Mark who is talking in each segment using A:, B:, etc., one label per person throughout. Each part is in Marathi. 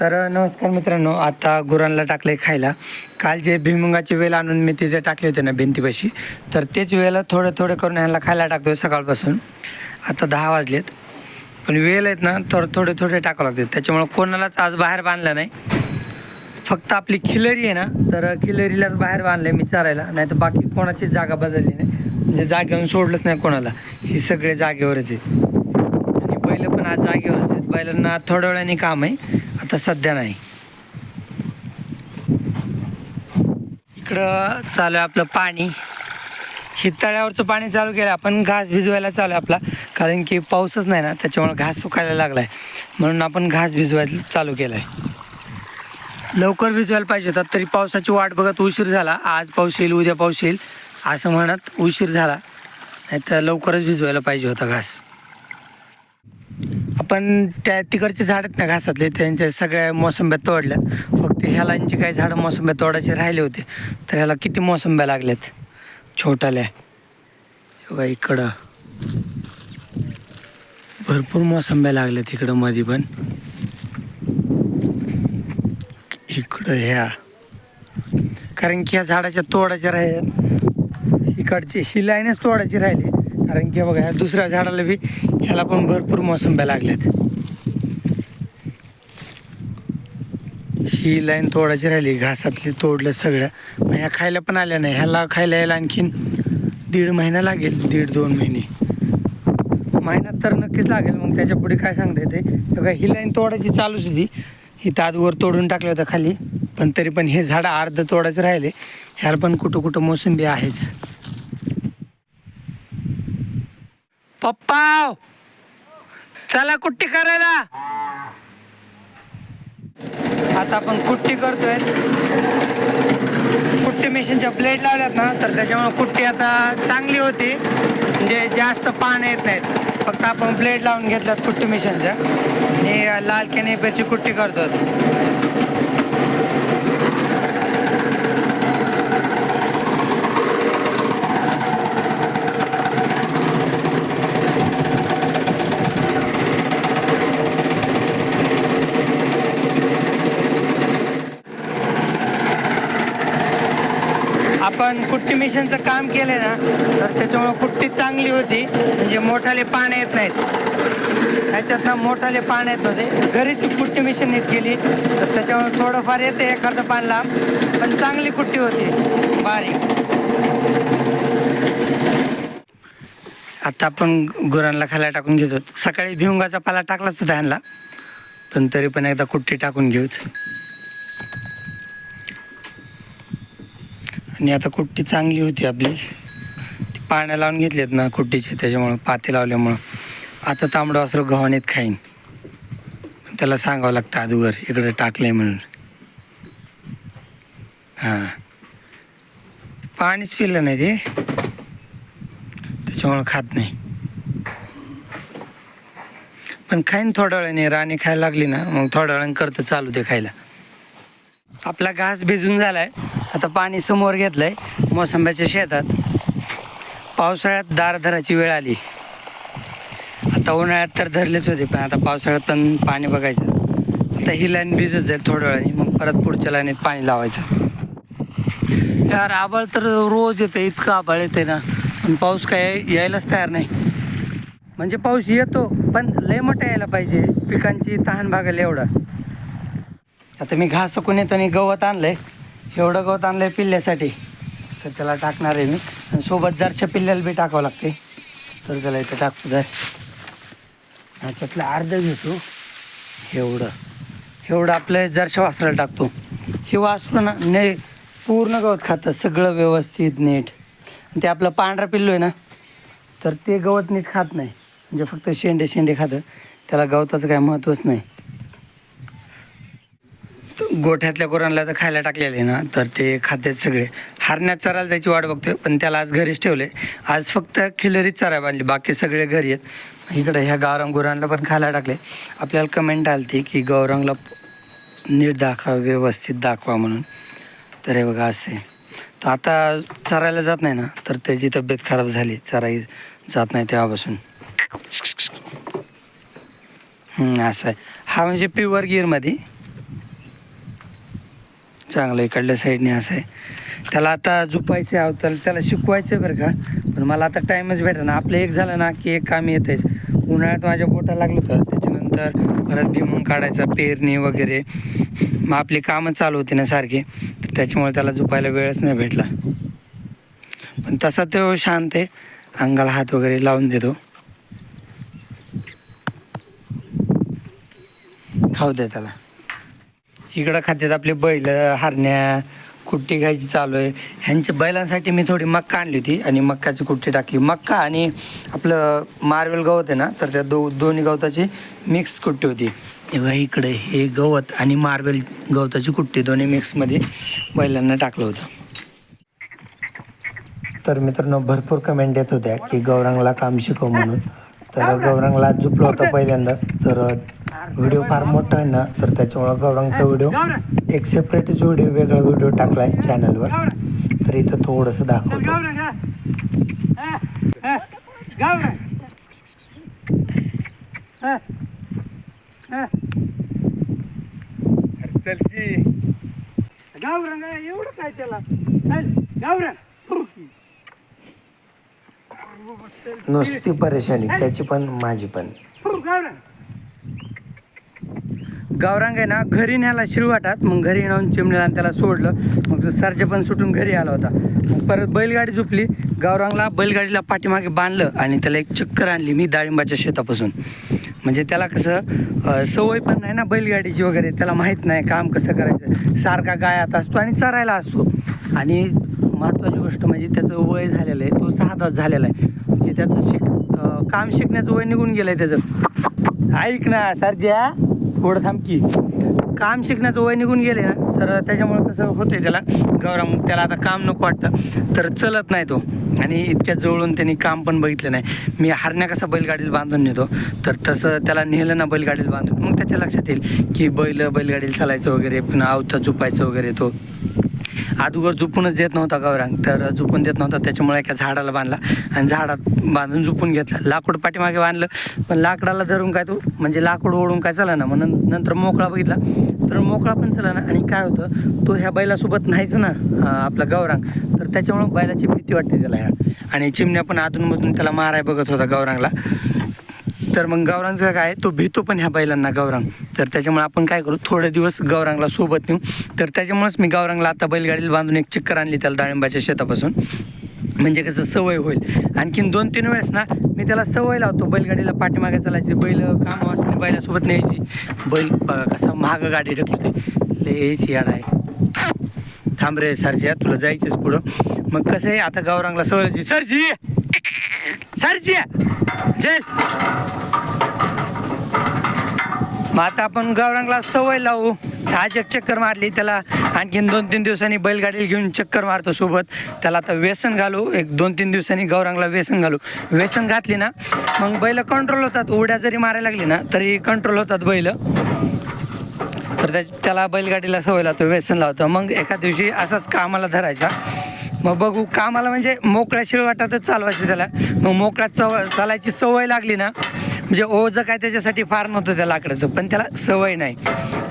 A: तर नमस्कार मित्रांनो आता गुरांना टाकले खायला. काल जे भिमुंगाचे वेल आणून मी तिथे टाकले होते ना भिंतीपाशी तर तेच वेल थोडे थोडे करून ह्यांना खायला टाकतोय सकाळपासून. आता दहा वाजलेत. पण वेल आहेत ना थोडे थोडे थोडे टाकावं लागते. त्याच्यामुळं कोणालाच आज बाहेर बांधलं नाही. फक्त आपली खिलरी आहे ना तर खिलरीलाच बाहेर बांधले मी चारायला. नाही तर बाकी कोणाची जागा बदलली नाही. म्हणजे जागेवरून सोडलंच नाही कोणाला. ही सगळे जागेवरच आहेत. आणि बैल पण आज जागेवरच आहेत. बैलांना थोड्या वेळाने काम आहे. आता सध्या नाही. इकडं चालू आहे आपलं पाणी. हे तळ्यावरचं पाणी चालू केलं. आपण घास भिजवायला चालू आहे आपला. कारण की पाऊसच नाही ना. त्याच्यामुळे घास सुकायला लागला आहे म्हणून आपण घास भिजवायला चालू केला आहे लवकर भिजवायला पाहिजे होता तरी पावसाची वाट बघत उशीर झाला. आज पाऊस येईल उद्या पाऊस येईल. असं म्हणत उशीर झाला नाही तर लवकरच भिजवायला पाहिजे होता घास. आपण त्या तिकडचे झाड आहेत ना घासातले त्यांच्या सगळ्या मोसंब्या तोडल्यात. फक्त ह्यालांचे काही झाडं मोसंब्या तोडायचे राहिले होते तर ह्याला किती मोसंब्या लागल्यात? छोट्याल्या बघा इकडं. भरपूर मोसंब्या लागल्यात इकडं मध्ये पण. इकडं ह्या. कारण की ह्या झाडाच्या तोडाच्या राहिल्यात इकडची ही लाईनच तोडायची राहिली. कारण की बघा ह्या दुसऱ्या झाडाला बी ह्याला पण भरपूर मोसंब्या लागल्यात. ही लाईन तोडायची राहिली घासातली तोडलं सगळ्या मग ह्या खायला पण आल्या नाही. ह्याला खायला यायला आणखीन दीड महिना लागेल दीड दोन महिने. महिन्यात तर नक्कीच लागेल. मग त्याच्या पुढे काय सांगता येते बघा ही लाईन तोडायची चालूच होती. ही तादवर तोडून टाकलं होतं खाली. पण तरी पण हे झाडं अर्ध तोडायचं राहिले. ह्याला पण कुठं कुठं मोसंबी आहेच. पप्पा! चला कुट्टी करायला! आता आपण कुट्टी करतोय. कुट्टी मशीनच्या ब्लेड लावल्यात ना तर त्याच्यामुळे कुट्टी आता चांगली होती. म्हणजे जास्त पान येत नाहीत. फक्त आपण ब्लेड लावून घेतल्यात कुट्टी मशीनच्या आणि लाल कॅनेपेची कुट्टी करतो पण कुट्टी मिशनचं काम केलं ना तर त्याच्यामुळं कुट्टी चांगली होती. म्हणजे मोठाले पान येत नाहीत. ह्याच्यात ना मोठाले पान येत नव्हते. घरीच कुट्टी मिशन नीट केली. तर त्याच्यामुळे थोडंफार येते एखादं पान लांब पण चांगली कुट्टी होती. बारीक. आता आपण गुरांना खायला टाकून घेतो. सकाळी भिवंगाचा पाला टाकलाच होता ह्यांना. पण तरी पण एकदा कुट्टी टाकून घेऊच. आणि आता कुट्टी चांगली होती आपली. ती पाण्या लावून घेतलेत ना कुट्टीचे त्याच्यामुळं पाते लावल्यामुळं. आता तांबडं असं गव्हाणीत खाईन. पण त्याला सांगावं लागतं अदुगर इकडे टाकलंय म्हणून. हां. पाणीच पिलं नाही ते. त्याच्यामुळं खात नाही. पण खाईन थोड्या वेळाने राणी खायला लागली ना मग थोड्या वेळाने करतं चालू ते खायला. आपला घास भिजून झाला आहे आता पाणी समोर घेतलंय मोसंब्याच्या शेतात. पावसाळ्यात दार धराची वेळ आली. आता उन्हाळ्यात तर धरलेच होते पण आता पावसाळ्यात पण पाणी बघायचं. आता ही लाईन भिजत जाईल थोड्या वेळाने मग परत पुढच्या लाईनीत पाणी लावायचं. यार आबाळ तर रोज येते इतकं आबाळ येते ना. पण पाऊस काय यायलाच तयार नाही. म्हणजे पाऊस येतो पण लय मोठा यायला पाहिजे पिकांची तहान भागायला एवढा. आता मी घास सुकून येतो आणि गवत आणलंय. एवढं गवत आणलंय पिल्ल्यासाठी. तर त्याला टाकणार आहे मी. आणि सोबत जरशा पिल्ल्याला बी टाकावं लागते तर त्याला इथं टाकतो जर ह्याच्यातलं अर्धं घेतो. एवढं. एवढं आपलं जरशा वासराला टाकतो. हे वासरू ना ने पूर्ण गवत खातं. सगळं व्यवस्थित नीट. आणि ते आपलं पांढरा पिल्लू आहे ना तर ते गवत नीट खात नाही. म्हणजे फक्त शेंडे शेंडे खातं. त्याला गवताचं काय महत्त्वच नाही. गोठ्यातल्या गुरांना तर खायला टाकलेले ना तर ते खात्यात सगळे. हरण्यात चरायला त्याची वाट बघतोय पण त्याला आज घरीच ठेवले. आज फक्त खिलरीच चराय बांधली बाकी सगळे घरी आहेत. इकडे ह्या गावरांग गुरांना पण खायला टाकले. आपल्याला कमेंट आली की गौरंगला नीट दाखवा व्यवस्थित दाखवा म्हणून. तर हे बघा असे. तर आता चरायला जात नाही ना तर त्याची तब्येत खराब झाली. चराई जात नाही तेव्हापासून. असं आहे. हा म्हणजे प्युअर गिअरमध्ये चांगलं इकडल्या साईडने असं आहे. त्याला आता झुपायचं आहे तर त्याला शिकवायचं आहे बरं का. पण मला आता टाईमच भेटा ना आपलं एक झालं ना की एक काम येतंच उन्हाळ्यात माझ्या पोटा लागलं होतं. त्याच्यानंतर परत भिमून काढायचा पेरणी वगैरे. मग आपली कामं चालू होती ना सारखी. तर त्याच्यामुळे त्याला झुपायला वेळच नाही भेटला. पण तसा तो शांत आहे. अंगाला हात वगैरे लावून देतो. खाऊ दे त्याला. इकडं खात्यात आपले बैल हरण्या कुट्टी घ्यायची चालू आहे. ह्यांच्या बैलांसाठी मी थोडी मक्का आणली होती आणि मक्काची कुट्टी टाकली. मक्का आणि आपलं मार्वेल गवत आहे ना तर त्या दो दोन्ही गवताची मिक्स कुट्टी होती. तेव्हा इकडे हे गवत आणि मार्वेल गवताची कुट्टी दोन्ही मिक्समध्ये बैलांना टाकलं होतं. तर मित्रांनो भरपूर कमेंट येत होत्या की गौरांगला काम शिकव म्हणून. तर गौरांगला झुपलं होतं पहिल्यांदाच. तर व्हिडिओ फार मोठा आहे ना तर त्याच्यामुळं गौरांगचा व्हिडिओ एक सेपरेटच व्हिडिओ वेगळा व्हिडिओ टाकला आहे चॅनलवर तर इथं थोडंसं दाखवतो.
B: चल की
C: गावरंग एवढं काय त्याला गावरंग
A: नुसती परेशानी त्याची पण माझी पण.
C: गावरांग
A: गौरांग आहे ना घरी न्यायला शिरवाटात. मग घरी नेऊन चिमणीला आणि त्याला सोडलं. मग तो सरजा पण सुटून घरी आला होता. मग परत बैलगाडी झुपली. गौरांगला बैलगाडीला पाठीमागे बांधलं आणि त्याला एक चक्कर आणली मी डाळिंबाच्या शेतापासून. म्हणजे त्याला कसं सवय पण नाही ना बैलगाडीची वगैरे. त्याला माहीत नाही काम कसं करायचं. सारखा गायात असतो आणि चरायला असतो. आणि महत्त्वाची गोष्ट म्हणजे त्याचं वय झालेलं आहे. तो सहा तास झालेला आहे. म्हणजे त्याचं शिक काम शिकण्याचं वय निघून गेलं आहे त्याचं. ऐक ना सरज्या. थोडं थांब की. काम शिकण्याचं वय निघून गेले ना तर त्याच्यामुळे कसं होतंय त्याला. गौरव त्याला आता काम नको वाटतं. तर चलत नाही तो. आणि इतक्या जवळून त्यांनी काम पण बघितलं नाही. मी हरण्या कसा बैलगाडीला बांधून नेतो. तर तसं त्याला नेलं ना बैलगाडीला बांधून. मग त्याच्या लक्षात येईल की बैल बैलगाडीला चालायचं वगैरे पुन्हा आवता झुपायचं वगैरे तो. अगोदर झुपूनच देत नव्हता गौरांग. तर झुपून देत नव्हता त्याच्यामुळे एका झाडाला बांधला आणि झाडात बांधून झुपून घेतला. लाकूड पाठीमागे बांधलं पण लाकडाला धरून काय तो म्हणजे लाकूड ओढून काय चला ना मग नंतर मोकळा बघितला. तर मोकळा पण चला ना आणि काय होतं तो ह्या बैलासोबत नाहीच ना आपला गौरांग. तर त्याच्यामुळे बैलाची भीती वाटते त्याला ह्या. आणि चिमण्या पण अधूनमधून त्याला माराय बघत होता गौरांगला. तर मग गौरांगचा काय तो भीतो पण ह्या बैलांना गौरांग. तर त्याच्यामुळे आपण काय करू थोडे दिवस गौरांगला सोबत नेऊ. तर त्याच्यामुळेच मी गौरांगला आता बैलगाडीला बांधून एक चक्कर आणली त्याला डाळिंबाच्या शेतापासून. म्हणजे कसं सवय होईल. आणखीन दोन तीन वेळेस ना मी त्याला सवय लावतो बैलगाडीला पाठीमागे चालायची बैल काम असणे बैलासोबत न्यायची. बैल बघा कसा महाग गाडी ढकलते लय यायची याड आहे. थांब रे सरजी तुला जायचंच पुढं. मग कसं आहे आता गौरांगला सवयची सरजी! सरजी! चल! मग आता आपण गौरांगला सवय लावू. आज एक चक्कर मारली त्याला. आणखीन दोन तीन दिवसांनी बैलगाडीला घेऊन चक्कर मारतो सोबत. त्याला आता व्यसन घालू. एक दोन तीन दिवसांनी गौरांगला व्यसन घालू. व्यसन घातली ना मग बैल कंट्रोल होतात. उड्या जरी मारायला लागली ना तरी कंट्रोल होतात बैल. तर त्या त्याला बैलगाडीला सवय लावतो व्यसन लावतो. मग एका दिवशी असाच कामाला धरायचा. मग बघू कामाला म्हणजे मोकळ्या शिळवाटातच चालवायचं त्याला. मग मोकळ्यात चव चालायची सवय लागली ना म्हणजे ओझं काय त्याच्यासाठी फार नव्हतं त्या लाकडाचं पण त्याला सवय नाही.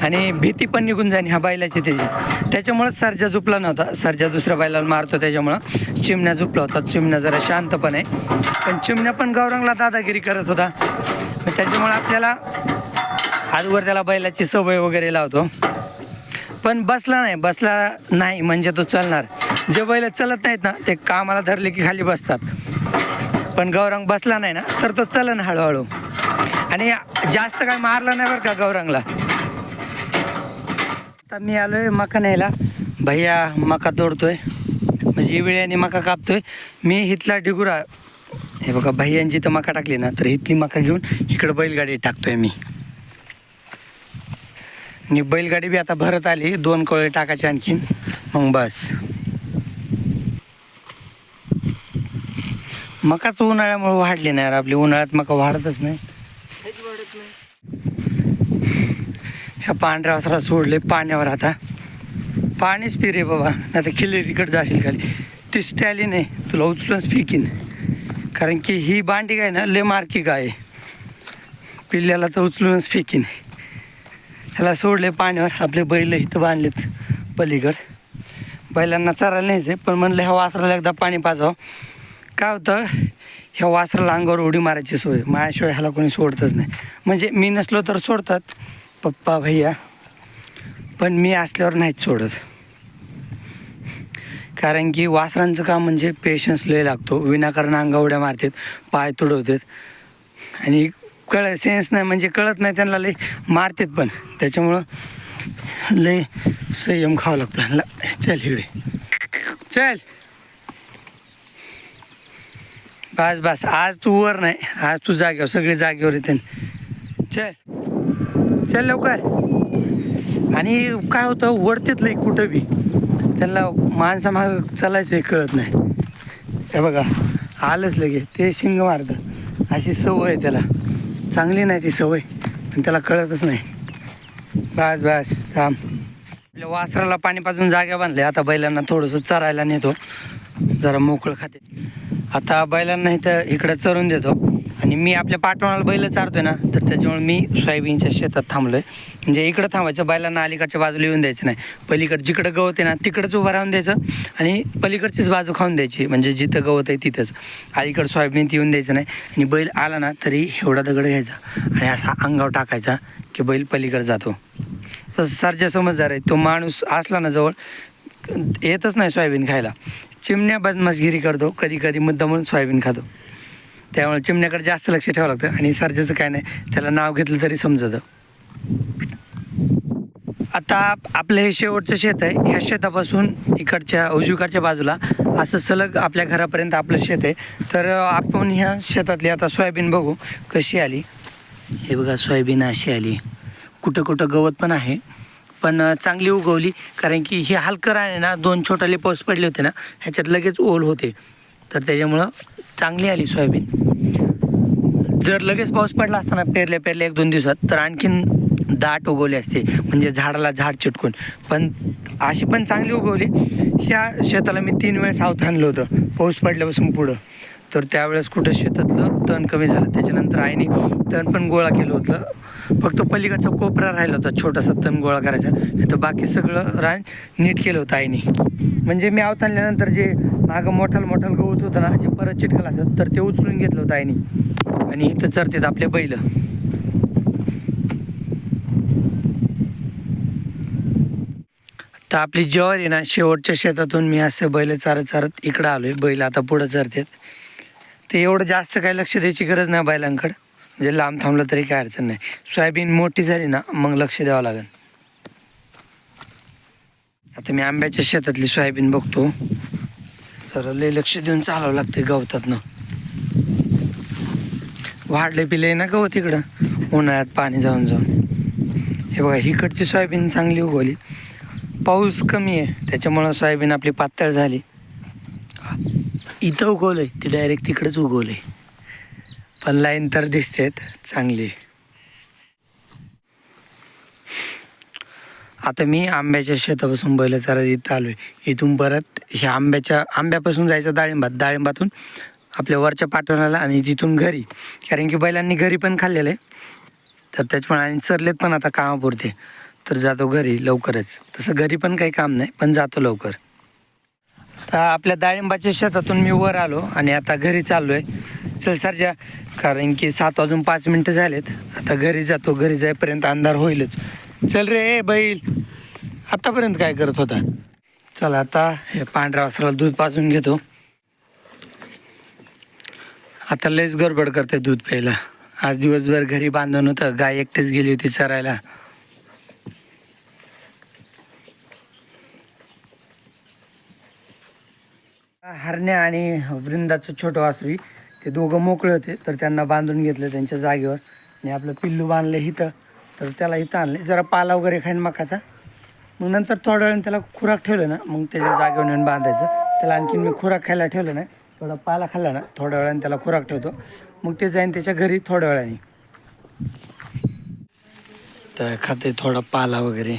A: आणि भीती पण निघून जाईन ह्या बैलाची त्याची. त्याच्यामुळं सरजा झुपला नव्हता. सरजा दुसऱ्या बैलाला मारतो त्याच्यामुळं. चिमण्या झुपला होता. चिमण्या जरा शांत पण आहे पण चिमण्या पण गौरंगला दादागिरी करत होता. त्याच्यामुळं आपल्याला आजवर त्याला बैलाची सवय वगैरे लावतो. पण बसला नाही. बसला नाही म्हणजे तो चालणार. जे बैल चलत नाहीत ना ते कामाला धरले की खाली बसतात. पण गौरंग बसला नाही ना तर तो चलन हळूहळू. आणि जास्त काय मारलं नाही बरं का गौरंगला. आता मी आलोय मका न्यायला. भैया मका तोडतोय. म्हणजे वेळेने मका कापतोय. मी इथला डिगुरा. हे बघा भैयांची तर मका टाकली ना तर इथली मका घेऊन इकडं बैलगाडी टाकतोय मी. आणि बैलगाडी बी आता भरत आली दोन कोळे टाकायचे आणखीन. मग बस. मकाच उन्हाळ्यामुळे वाढली नाही यार आपली. उन्हाळ्यात मका वाढतच नाही.
C: वाढत नाही.
A: ह्या पांढऱ्या वासरा सोडले पाण्यावर आता. पाणीच पी रे बाबा. नाही तर खिल्ली तिकट जाशील खाली. ती स्टॅलिन आहे. तुला उचलूनच फेकीन. कारण की ही बांडी काय ना लय मार्की गाय आहे. पिल्ल्याला तर उचलूनच फेकीन. ह्याला सोडले पाण्यावर. आपले बैल इथं बांधलेत पलीकड. बैलांना चरायला न्यायचं आहे पण म्हणलं ह्या वासराला एकदा पाणी पाजावं काय होतं? ह्या वासराला अंगावर उडी मारायची सोय. माझ्याशिवाय ह्याला कोणी सोडतच नाही. म्हणजे मी नसलो तर सोडतात. पप्पा भैया. पण मी असल्यावर नाहीच सोडत. कारण की वासरांचं काम म्हणजे पेशन्स लय लागतो. विनाकारण अंगा उड्या मारतात पाय तुडवतात. आणि कळ सेन्स नाही म्हणजे कळत नाही त्यांना लय मारतात पण. त्याच्यामुळं लय संयम खावं लागतं. चल इकडे. चल. बस बस. आज तू वर नाही. आज तू जागेवर सगळे जागेवर येते. चल. चल लवकर. आणि काय होतं वरतेत लई कुठं बी. त्यांना माणसामाग चालायचं हे कळत नाही. हे बघा आलंच लगे. ते शिंग मारतं अशी सवय आहे त्याला. चांगली नाही ती सवय पण त्याला कळतच नाही. बस बस. थांब. आपल्या वासराला पाणी पाजून जाग्या बांधले. आता बैलांना थोडंसं चरायला नेतो. जरा मोकळं खाते. आता बैलांना इथं इकडं चरून देतो. आणि मी आपल्या पाठवणाला बैल चारतोय ना तर त्याच्यामुळे मी सोयाबीनच्या शेतात थांबलोय. म्हणजे इकडं थांबायचं बैलांना अलीकडच्या बाजूला येऊन द्यायचं नाही. पलीकडं जिकडं गवत आहे ना तिकडंच उभं राहून द्यायचं आणि पलीकडचीच बाजू खाऊन द्यायची. म्हणजे जिथं गवत आहे तिथंच. अलीकडं सोयाबीन येऊन द्यायचं नाही. आणि बैल आला ना तरी एवढा दगड घ्यायचा आणि असा अंगावर टाकायचा की बैल पलीकडे जातो. तसं सारख्या समजदार आहे तो माणूस असला ना जवळ येतच नाही सोयाबीन खायला. चिमण्या बदमाशगिरी करतो कधी कधी मुद्दा म्हणून सोयाबीन खातो. त्यामुळे चिमण्याकडे जास्त लक्ष ठेवावं लागतं आणि सर्जाचं काय नाही त्याला नाव घेतलं तरी समजतं. आता आपलं हे शेवटचं शेत आहे ह्या शेतापासून इकडच्या उजवीकडच्या बाजूला असं सलग आपल्या घरापर्यंत आपलं शेत आहे. तर आपण ह्या शेतातली आता सोयाबीन बघू कशी आली. हे बघा सोयाबीन अशी आली. कुठं कुठं गवत पण आहे. पण चांगली उगवली. कारण की हे हलकं आहे ना दोन छोटाले पाऊस पडले होते ना ह्याच्यात लगेच ओल होते. तर त्याच्यामुळं चांगली आली सोयाबीन. जर लगेच पाऊस पडला असताना पेरल्या पेरल्या एक दोन दिवसात तर आणखीन दाट उगवली असते. म्हणजे झाडाला झाड चिटकून. पण अशी पण चांगली उगवली. ह्या शेताला मी तीन वेळेस सावध आणलं होतं. पाऊस पडल्यापासून पुढं. तर त्यावेळेस कुठं शेतातलं तण कमी झालं. त्याच्यानंतर आईने तण पण गोळा केलं होतं. फक्त पलीकडचा कोपरा राहिला होता छोटासा तण गोळा करायचा. नाही तर बाकी सगळं रान नीट केलं होतं आईने. म्हणजे मी आवतानल्यानंतर जे मागं मोठाल मोठाल गवत होतं ना जे परत चिटकलं असत तर ते उचलून घेतलं होतं आईने. आणि इथं चरतात आपले बैल. तर आपली ज्वारी आहे ना शेवटच्या शेतातून मी असं बैल चारत चारत इकडं आलोय. बैल आता पुढं चरतात. ते एवढं जास्त काही लक्ष द्यायची गरज नाही बैलांकडं म्हणजे लांब थांबलं तरी काय अडचण नाही. सोयाबीन मोठी झाली ना मग लक्ष द्यावं लागेल. आता मी आंब्याच्या शेतातली सोयाबीन बघतो. तर लय लक्ष देऊन चालावं लागतं गवतात ना वाढले पिले ना गवत इकडं? उन्हाळ्यात पाणी जाऊन जाऊन. हे बघा हिकडची सोयाबीन चांगली उगवली. पाऊस कमी आहे त्याच्यामुळं सोयाबीन आपली पातळ झाली. इथं उगवलं आहे ती डायरेक्ट तिकडंच आहे पण लाईन तर दिसतेत चांगली. आता मी आंब्याच्या शेतापासून बैल इथं इथं आहे. इथून परत ह्या आंब्याच्या आंब्यापासून जायचं डाळिंबात. डाळिंबातून आपल्या वरच्या पाठवण्याला आणि तिथून घरी. कारण की बैलांनी घरी पण खाल्लेलं आहे. तर त्याच्यामुळे आणि चरलेत पण आता कामापुरते. तर जातो घरी लवकरच. तसं घरी पण काही काम नाही पण जातो लवकर. तर आपल्या डाळिंबाच्या शेतातून मी वर आलो आणि आता घरी चाललो आहे चल सरजा कारण की सात वाजून पाच मिनटं झालेत. आता घरी जातो. घरी जाईपर्यंत अंधार होईलच. चल रे बैल. आतापर्यंत काय करत होता? चल आता हे पांढऱ्या वासराला दूध पाजून घेतो. आता लयच गडबड करते दूध प्यायला. आज दिवसभर घरी बांधून होतं. गाय एकटेच गेली होती चरायला. हरण्या आणि वृंदाचं छोटं वासरी. ते दोघं मोकळे होते तर त्यांना बांधून घेतलं त्यांच्या जागेवर. आणि आपलं पिल्लू बांधलं इथं तर त्याला इथं आणले. जरा पाला वगैरे खाईन मकाचा. मग नंतर थोड्या वेळाने त्याला खुराक ठेवलं ना मग त्याच्या जागेवर नेऊन बांधायचं. त्याला आणखीन मी खुराक खायला ठेवलं नाही थोडा पाला खाल्ला ना थोड्या वेळाने त्याला खुराक ठेवतो. मग ते जाईन त्याच्या घरी थोड्या वेळाने तर खाते थोडा पाला वगैरे.